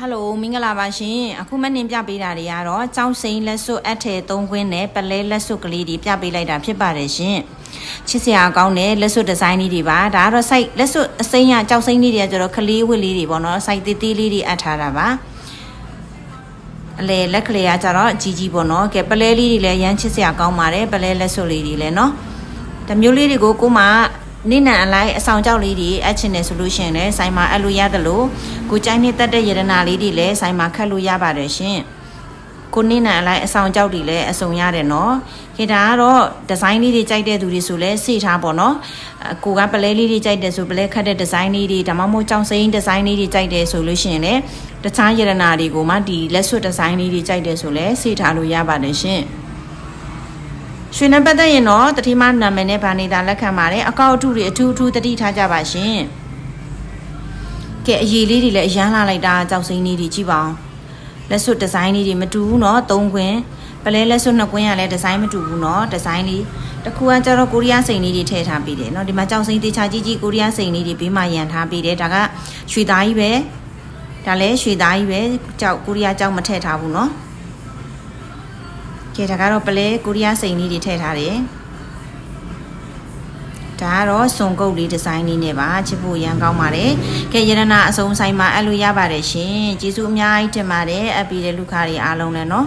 ဟယ်လိုမင်္ဂလာပါရှင်အခုမနှင်ပြပေးတာတွေကတော့ចောင်းစိန်လက်စွပ်အထည်၃ခွင်းနဲ့ပလဲလက်စွပ်ကလေးတွေပြပေးလိုက်တာဖြစ်ပါတယ်ရှင်ချစ်စရာကောင်းတဲ့လက်စွပ်ဒီဇိုင်းလေးတွေပါဒါကတော့ site လက်စွပ်အစိမ်းရကြောက်စိမ်းလေးတွေကကျတော့ကလေးဝတ်လေးတွေပေါ့နော် site သေးသေးလေးတွေအပ်ထားတာပါအလေလက်ကလေးကကျတော့ကြီးကြီးပေါ့နော်ကဲပလဲလေးတွေလည်းရမ်းချစ်စရာကောင်းပါတယ်ပလဲလက်စွပ်လေးတွေလည်းနော်တမျိုးလေးတွေကိုကိုမ နိနံအလိုက်အဆောင်ကြောက်လေးတွေအပ်ချင်တယ်ဆိုလို့ရှိရင်လည်းဆိုင်မှာအပ်လို့ရတယ်လို့ကိုကြိုင်းနေတက်တဲ့ရတနာလေးတွေလည်းဆိုင်မှာခတ်လို့ရပါတယ်ရှင်ကိုနိနံအလိုက်အဆောင်ကြောက်တွေလည်းအစုံရတယ်နော်ခေဒါကတော့ဒီဇိုင်းလေးတွေကြိုက်တဲ့သူတွေဆိုလည်းစိထားပေါ့နော်အကိုကပလဲလေးတွေကြိုက်တယ်ဆိုပလဲခတ်တဲ့ဒီဇိုင်းလေးတွေဒါမှမဟုတ်ကြောင်စိမ်းဒီဇိုင်းလေးတွေကြိုက်တယ်ဆိုလို့ရှိရင်လည်းတခြားရတနာတွေကိုမှဒီလက်စွပ်ဒီဇိုင်းလေးတွေကြိုက်တယ်ဆိုလည်းစိထားလို့ရပါတယ်ရှင် ရွှေနဲ့ပတ်သက်ရင်တော့တတိမနာမည်နဲ့ဗာနေတာလက်ခံပါတယ်အကောက်အထုတွေအထူးအထူးတတိထားကြပါရှင်ကဲအရေးလေးတွေလည်းအရန်လာလိုက်တာကြောက်စိမ်းလေးတွေကြည့်ပါအောင်လက်စွပ်ဒီဇိုင်းလေးတွေမတူဘူးเนาะသုံးခွင်းပလဲလက်စွပ်နှစ်ခွင်းကလည်းဒီဇိုင်းမတူဘူးเนาะဒီဇိုင်းလေးတစ်ခုကကျတော့ကိုရီးယားစိန်လေးတွေထည့်ထားပြီးတယ်เนาะဒီမှာကြောက်စိမ်းတေချာကြီးကြီးကိုရီးယားစိန်လေးတွေဘေးမှာရန်ထားပြီးတယ်ဒါကရွှေသားကြီးပဲဒါလည်းရွှေသားကြီးပဲကြောက်ကိုရီးယားကြောက်မထည့်ထားဘူးเนาะ ကဲဒါကတော့ပလဲကိုရီးယားစိန်လေးတွေထည့်ထားတယ်ဒါကတော့စုံကုတ်လေးဒီဇိုင်းလေးနဲ့ပါချစ်ဖို့ရန်ကောင်းပါတယ်ကဲရတနာအစုံဆိုင်မှာအဲ့လိုရပါတယ်ရှင်ကျေးဇူးအများကြီးတင်ပါတယ်အပ်ပြီးတဲ့လူခါတွေအားလုံးလည်းနော်